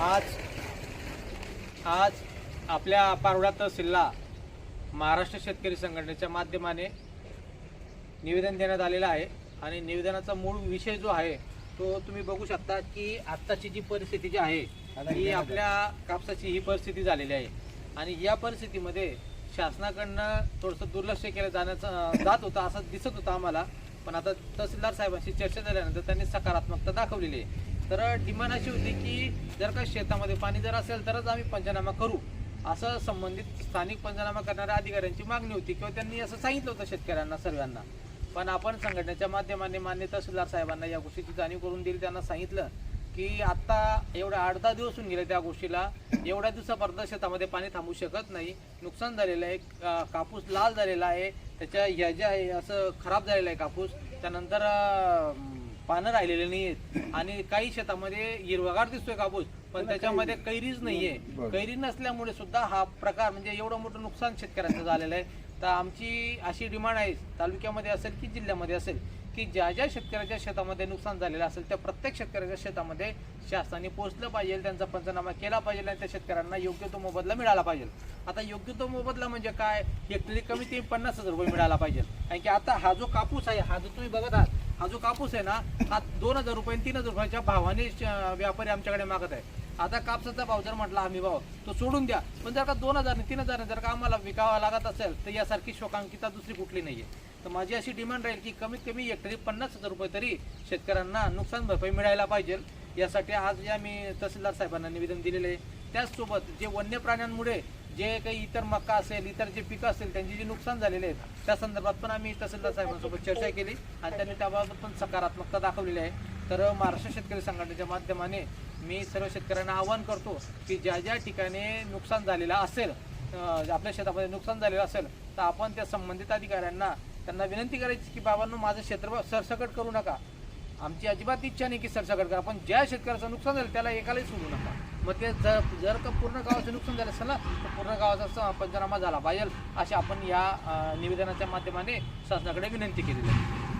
आज आज आपल्या पारोडा तहसीलला महाराष्ट्र शेतकरी संघटनेच्या माध्यमाने निवेदन देण्यात आलेलं आहे. आणि निवेदनाचा मूळ विषय जो आहे तो तुम्ही बघू शकता की आत्ताची जी परिस्थिती जी आहे ही आपल्या कापसाची ही परिस्थिती झालेली आहे. आणि या परिस्थितीमध्ये शासनाकडनं थोडंसं दुर्लक्ष केलं जाण्याचं जात होतं असं दिसत होतं आम्हाला. पण आता तहसीलदार साहेबांशी चर्चा झाल्यानंतर त्यांनी सकारात्मकता दाखवलेली आहे. तर डिमांड अशी होती की जर का शेतामध्ये पाणी जर असेल तरच आम्ही पंचनामा करू. असं संबंधित स्थानिक पंचनामा करणाऱ्या अधिकाऱ्यांची मागणी होती किंवा त्यांनी असं सांगितलं होतं शेतकऱ्यांना सर्वांना. पण आपण संघटनेच्या माध्यमाने मान्य तहसीलदार साहेबांना या गोष्टीची जाणीव करून दिली त्यांना सांगितलं. की आता एवढ्या आठ दहा दिवस होऊन गेले त्या गोष्टीला. एवढ्या दिवसापर्यंत शेतामध्ये पाणी थांबू शकत नाही. नुकसान झालेलं आहे. कापूस लाल झालेला आहे. त्याच्या ह्या ज्या आहे असं खराब झालेला आहे कापूस. त्यानंतर पानं राहिलेले नाही आहेत. आणि काही शेतामध्ये हिरवागार दिसतोय कापूस पण त्याच्यामध्ये कैरीच नाहीये. कैरी नसल्यामुळे सुद्धा हा प्रकार म्हणजे एवढं मोठं नुकसान शेतकऱ्यांचं झालेलं आहे. तर आमची अशी डिमांड आहे तालुक्यामध्ये असेल की जिल्ह्यामध्ये असेल की ज्या ज्या शेतकऱ्याच्या शेतामध्ये नुकसान झालेलं असेल त्या प्रत्येक शेतकऱ्याच्या शेतामध्ये शासनाने पोचलं पाहिजे त्यांचा पंचनामा केला पाहिजे आणि त्या शेतकऱ्यांना योग्य तो मोबदला मिळाला पाहिजे. आता योग्य तो मोबदला म्हणजे काय? हेक्टरी कमी ते पन्नास हजार रुपये मिळाला पाहिजे. कारण की आता हा जो कापूस आहे हा जो तुम्ही बघत आहात हा जो कापूस आहे ना हा दोन हजार रुपये तीन हजार रुपयाच्या भावाने श- व्यापारी आमच्याकडे मागत आहे. आता कापसाचा भाव जर म्हटला आम्ही भाव तो सोडून द्या. पण जर का दोन हजार तीन हजार जर का आम्हाला विकावा लागत असेल तर यासारखी शोकांकिता दुसरी कुठली नाहीये. तर माझी अशी डिमांड राहील की कमीत कमी हेक्टरी पन्नास हजार रुपये तरी शेतकऱ्यांना नुकसान भरपाई मिळायला पाहिजे. यासाठी आज या मी तहसीलदार साहेबांना निवेदन दिलेले आहे त्याचसोबत जे वन्य प्राण्यांमुळे जे काही इतर मका असेल इतर जे पिकं असेल त्यांची जे नुकसान झालेले आहेत त्या संदर्भात पण आम्ही तहसीलदार साहेबांसोबत चर्चा केली आणि त्यांनी त्याबाबत पण सकारात्मकता दाखवलेली आहे. तर महाराष्ट्र शेतकरी संघटनेच्या माध्यमाने मी सर्व शेतकऱ्यांना आवाहन करतो की ज्या ज्या ठिकाणी नुकसान झालेलं असेल आपल्या शेतामध्ये नुकसान झालेलं असेल तर आपण त्या संबंधित अधिकाऱ्यांना त्यांना विनंती करायची की बाबांनो माझं क्षेत्र सरसकट करू नका. आमची अजिबात इच्छा नाही की सरसकट करा पण ज्या शेतकऱ्याचं नुकसान झालं त्याला एकालाही सोडू नका. मग ते जर जर का पूर्ण गावाचं नुकसान झालं असेल ना तर पूर्ण गावाचा पंचनामा झाला पाहिजे अशी आपण या निवेदनाच्या माध्यमाने शासनाकडे विनंती केलेली आहे.